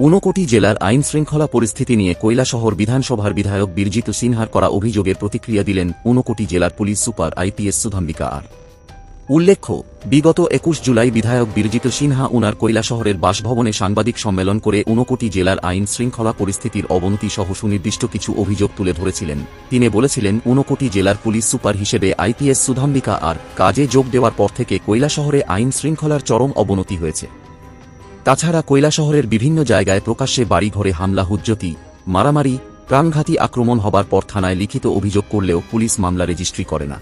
ঊনকোটি জেলার আইন শৃঙ্খলা পরিস্থিতি নিয়ে কৈলাসহর বিধানসভার বিধায়ক বীরজিৎ সিনহার করা অভিযোগের প্রতিক্রিয়া দিলেন ঊনকোটি জেলার police super IPS Sudhambika R. উল্লেখ্য, বিগত একুশ জুলাই বিধায়ক বীরজিৎ সিনহা উনার কৈলাসহরের বাসভবনে সাংবাদিক সম্মেলন করে ঊনকোটি জেলার আইন শৃঙ্খলা পরিস্থিতির অবনতি সহ সুনির্দিষ্ট কিছু অভিযোগ তুলে ধরেছিলেন। তিনি বলেছিলেন, ঊনকোটি জেলার পুলিশ সুপার হিসেবে আইপিএস সুধাম্বিকা আর কাজে যোগ দেওয়ার পর থেকে কৈলাসহরে আইন শৃঙ্খলার চরম অবনতি হয়েছে। তাছাড়া কৈলাসহরের বিভিন্ন জায়গায় প্রকাশ্যে বাড়িঘরে হামলা, হুজ্জতি, মারামারি, প্রাণঘাতী আক্রমণ হবার পর থানায় লিখিত অভিযোগ করলেও পুলিশ মামলা রেজিস্ট্রি করে না।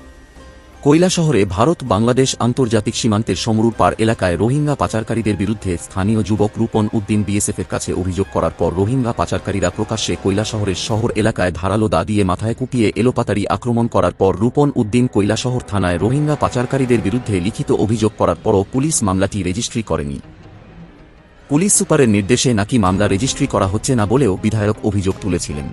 কৈলাসহরে ভারত, বাংলাদেশ আন্তর্জাতিক সীমান্তের সমরুর পার এলাকায় রোহিঙ্গা পাচারকারীদের বিরুদ্ধে স্থানীয় যুবক রূপন উদ্দিন বিএসএফের কাছে অভিযোগ করার পর রোহিঙ্গা পাচারকারীরা প্রকাশ্যে কৈলাসহরের শহর এলাকায় ধারালো দা দিয়ে মাথায় কুপিয়ে এলোপাতারি আক্রমণ করার পর রূপন উদ্দিন কৈলাসহর থানায় রোহিঙ্গা পাচারকারীদের বিরুদ্ধে লিখিত অভিযোগ করার পরও পুলিশ মামলাটি রেজিস্ট্রি করেনি। পুলিশ সুপারের নির্দেশে নাকি মামলা রেজিস্ট্রি করা হচ্ছে না বলেও বিধায়ক অভিযোগ তুলেছিলেন।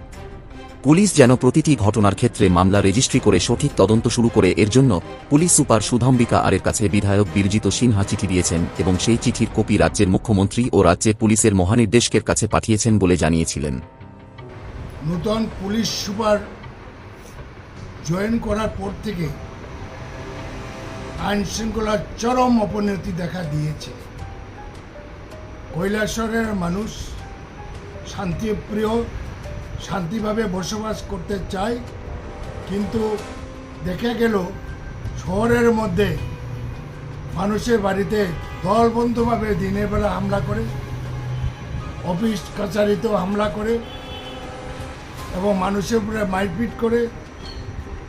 পুলিশ যেন প্রতিটি ঘটনার ক্ষেত্রে মামলা রেজিস্ট্রি করে সঠিক তদন্ত শুরু করে, এর জন্য পুলিশ সুপার সুধাম্বিকা আরের কাছে বিধায়ক বীরজিৎ সিনহা চিঠি দিয়েছেন এবং সেই চিঠির কপি রাজ্যের মুখ্যমন্ত্রী ও রাজ্যের পুলিশের মহানির্দেশকের কাছে পাঠিয়েছেন বলে জানিয়েছিলেন। নূতন পুলিশ সুপার জয়েন করার পর থেকে আইন শৃঙ্খলার চরম অবনতি দেখা দিয়েছে। কৈলাসরের মানুষ শান্তিপ্রিয়, শান্তিভাবে বসবাস করতে চায়, কিন্তু দেখা গেল শহরের মধ্যে মানুষের বাড়িতে দলবন্ধভাবে দিনের বেলা হামলা করে, অফিস কাছারিতেও হামলা করে এবং মানুষের উপরে মারপিট করে,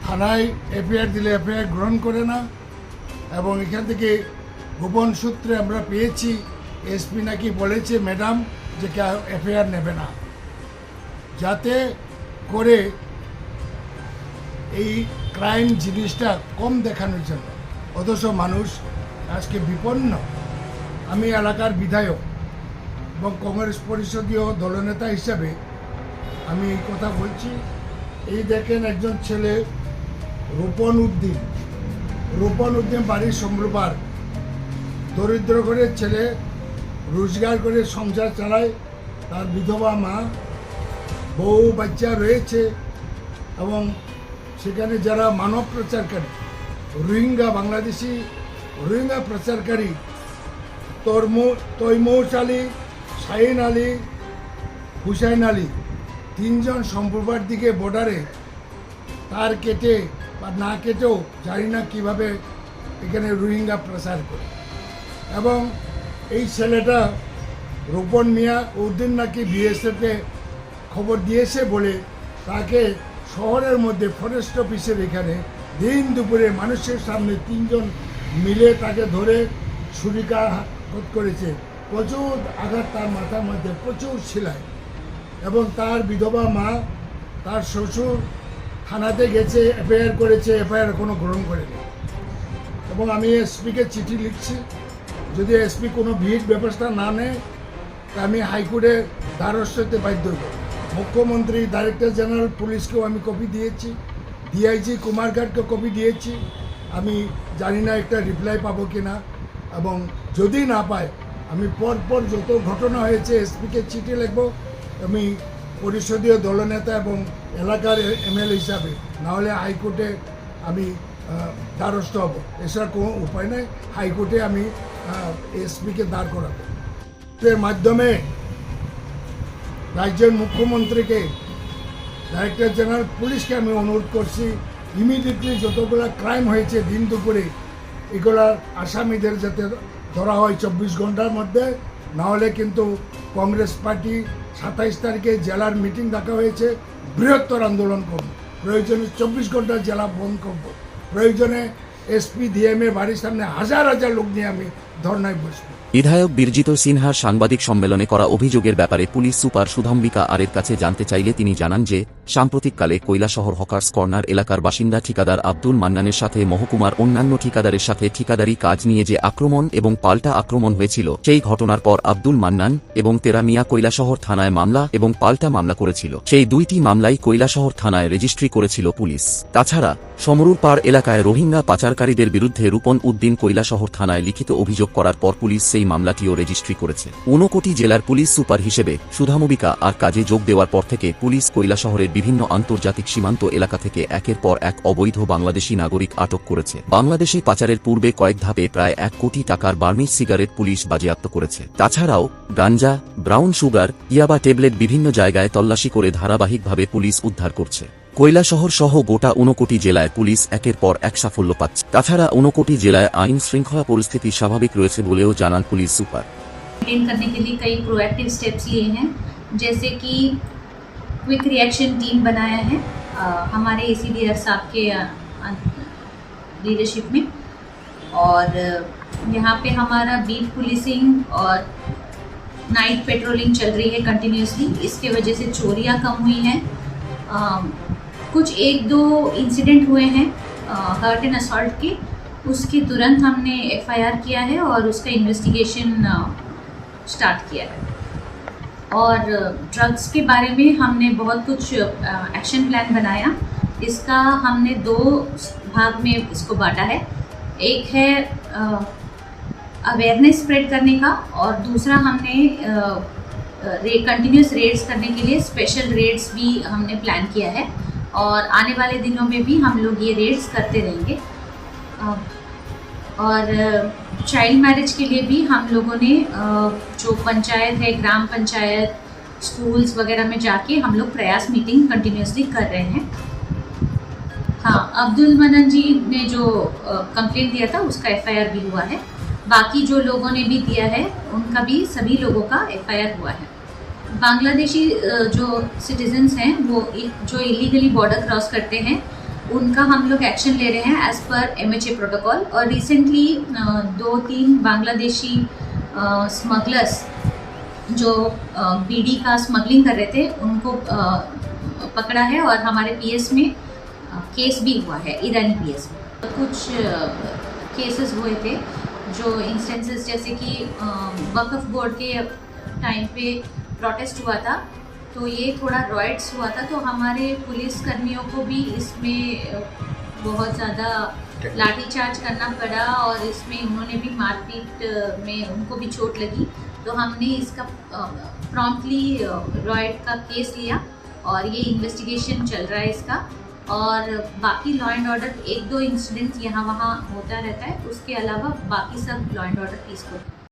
থানায় এফআইআর দিলে এফআইআর গ্রহণ করে না এবং এখান থেকে গোপন সূত্রে আমরা পেয়েছি এসপি নাকি বলেছে, ম্যাডাম, যে এফআইআর নেবে না। যাতে করে এই ক্রাইম জিনিসটা কম দেখানোর জন্য। অথচ মানুষ আজকে বিপন্ন। আমি এলাকার বিধায়ক এবং কংগ্রেস পরিষদীয় দলনেতা হিসাবে আমি এই কথা বলছি। এই দেখেন একজন ছেলে রূপন উদ্দিন। রূপন উদ্দিন বাড়ির সম্রূপার দরিদ্র ঘরের ছেলে রোজগার করে সংসার চালায়। তার বিধবা মা, বউ, বাচ্চা রয়েছে এবং সেখানে যারা মানব প্রচারকারী, রোহিঙ্গা, বাংলাদেশি রোহিঙ্গা প্রচারকারী, তরমু তৈমৌস আলী, শাহিন আলী, হুসাইন আলী তিনজন সম্প্রবার দিকে বর্ডারে তার কেটে বা না কেটেও জানি না কীভাবে এখানে রোহিঙ্গা প্রচার করে। এবং এই ছেলেটা রূপন মিয়া উদ্দিন নাকি বিএসএফকে খবর দিয়েছে বলে তাকে শহরের মধ্যে ফরেস্ট অফিসের এখানে দিন দুপুরে মানুষের সামনে তিনজন মিলে তাকে ধরে ছুরিকাঘাত করেছে। প্রচুর আঘাত তার মাথার মধ্যে, প্রচুর ছিলায় এবং তার বিধবা মা তার শ্বশুর থানাতে গেছে, এফআইআর করেছে, এফআইআর কোনো গ্রহণ করেনি। এবং আমি এসপিকে চিঠি লিখছি। যদি এসপি কোনো ভিড় ব্যবস্থা না নেয় আমি হাইকোর্টে দ্বারস্থ হতে বাধ্য হব। মুখ্যমন্ত্রী ডাইরেক্টর জেনারেল পুলিশকেও আমি কপি দিয়েছি ডিআইজি কুমারঘাটকে কপি দিয়েছি। আমি জানি না একটা রিপ্লাই পাবো কি না এবং যদি না পাই আমি পরপর যত ঘটনা হয়েছে এসপিকে চিঠি লিখব। আমি পরিষদীয় দলনেতা এবং এলাকার এমএল হিসাবে, নাহলে হাইকোর্টে আমি দ্বারস্থ হব। এছাড়া কোনো উপায় নেই। হাইকোর্টে আমি এসপিকে দাঁড় করাবো। এর মাধ্যমে রাজ্যের মুখ্যমন্ত্রীকে ডাইরেক্টর জেনারেল পুলিশকে আমি অনুরোধ করছি ইমিডিয়েটলি যতগুলো ক্রাইম হয়েছে দিন দুপুরে, এগুলার আসামিদের যাতে ধরা হয় চব্বিশ ঘণ্টার মধ্যে, নাহলে কিন্তু কংগ্রেস পার্টি সাতাইশ তারিখে জেলার মিটিং ডাকা হয়েছে, বৃহত্তর আন্দোলন করব। প্রয়োজনে চব্বিশ ঘণ্টা জেলা বন্ধ করব। প্রয়োজনে এসপি ডিএমএ বাড়ির সামনে হাজার হাজার লোক নিয়ে আমি ধর্নায় বসবো। বিধায়ক বীরজিৎ সিনহার সাংবাদিক সম্মেলনে করা অভিযোগের ব্যাপারে পুলিশ সুপার সুধম্বিকা আরের কাছে জানতে চাইলে তিনি জানান যে, সাম্প্রতিককালে কৈলাসহর হকার্স কর্নার এলাকার বাসিন্দা ঠিকাদার আব্দুল মান্নানের সাথে মহকুমার অন্যান্য ঠিকাদারের সাথে ঠিকাদারি কাজ নিয়ে যে আক্রমণ এবং পাল্টা আক্রমণ হয়েছিল, সেই ঘটনার পর আব্দুল মান্নান এবং তেরা মিয়া কৈলাসহর থানায় মামলা এবং পাল্টা মামলা করেছিল। সেই দুইটি মামলাই কৈলাসহর থানায় রেজিস্ট্রি করেছিল পুলিশ। তাছাড়া সমরুর পাড় এলাকায় রোহিঙ্গা পাচারকারীদের বিরুদ্ধে রূপন উদ্দিন কৈলাসহর থানায় লিখিত অভিযোগ করার পর পুলিশ সেই এই মামলাটিও রেজিস্ট্রি করেছে। ঊনকোটি জেলার পুলিশ সুপার হিসেবে সুধামবিকা আর কাজে যোগ দেওয়ার পর থেকে পুলিশ কৈলা শহরের বিভিন্ন আন্তর্জাতিক সীমান্ত এলাকা থেকে একের পর এক অবৈধ বাংলাদেশি নাগরিক আটক করেছে। বাংলাদেশে পাচারের পূর্বে কয়েক ধাপে প্রায় এক কোটি টাকার বার্মিজ সিগারেট পুলিশ বাজেয়াপ্ত করেছে। তাছাড়াও, গাঞ্জা, ব্রাউন সুগার, ইয়াবা ট্যাবলেট বিভিন্ন জায়গায় তল্লাশি করে ধারাবাহিকভাবে পুলিশ উদ্ধার করছে। কৈলাসহর সহ গোটা ঊনকোটি জেলায় পুলিশ একের পর এক সাফল্য পাচ্ছে তাছাড়া ঊনকোটি জেলায় আইন শৃঙ্খলা পরিস্থিতি স্বাভাবিক রয়েছে বলেও জানান পুলিশ সুপার मेंटेन करने के लिए कई प्रोएक्टिव स्टेप्स लिए हैं जैसे कि क्विक रिएक्शन टीम बनाया है अ, हमारे ए सी साहब के लीडरशिप में और अ, यहाँ पे हमारा बीट पुलिसिंग और नाइट पेट्रोलिंग चल रही है कंटिन्यूसली इसके वजह से चोरियाँ कम हुई हैं अ, कुछ एक दो इंसिडेंट हुए हैं हर्ट एंड असॉल्ट के। उसके तुरंत हमने एफआईआर किया है और उसका इन्वेस्टिगेशन स्टार्ट किया है। और ड्रग्स के बारे में हमने बहुत कुछ एक्शन प्लान बनाया। इसका हमने दो भाग में इसको बांटा है। एक है अवेयरनेस स्प्रेड करने का और दूसरा हमने रे कंटिन्यूस रेड्स करने के लिए स्पेशल रेड्स भी हमने प्लान किया है। और आने वाले दिनों में भी हम लोग ये रेड्स करते रहेंगे। और चाइल्ड मैरिज के लिए भी हम लोगों ने जो पंचायत है, ग्राम पंचायत स्कूल्स वगैरह में जाके हम लोग प्रयास मीटिंग कंटिन्यूसली कर रहे हैं। हाँ अब्दुल मनन जी ने जो कंप्लेंट दिया था, उसका एफआईआर भी हुआ है। बाकी जो लोगों ने भी दिया है, उनका भी सभी लोगों का एफआईआर हुआ है। बांग्लादेशी जो सिटीजन्स हैं, वो जो इलीगली बॉर्डर क्रॉस करते हैं, उनका हम लोग एक्शन ले रहे हैं as per M H A protocol और रिसेंटली दो तीन बांग्लादेशी स्मगलर्स जो बीडी का स्मगलिंग कर रहे थे, उनको पकड़ा है और हमारे पीएस में केस भी हुआ है ईरानी पीएस में। कुछ केसेस हुए थे, जो इंस्टेंसेस जैसे कि वक्फ बोर्ड के टाइम पे प्रोटेस्ट हुआ था तो ये थोड़ा रॉयट्स हुआ था तो हमारे पुलिस कर्मियों को भी इसमें बहुत ज़्यादा लाठीचार्ज करना पड़ा और इसमें उन्होंने भी मारपीट में उनको भी चोट लगी। तो हमने इसका प्रॉम्प्टली रॉयट का केस लिया और ये इन्वेस्टिगेशन चल रहा है इसका। और बाकी लॉ एंड ऑर्डर एक दो इंसिडेंट्स यहाँ वहाँ होता रहता है उसके अलावा बाकी सब लॉ एंड ऑर्डर पीसफुल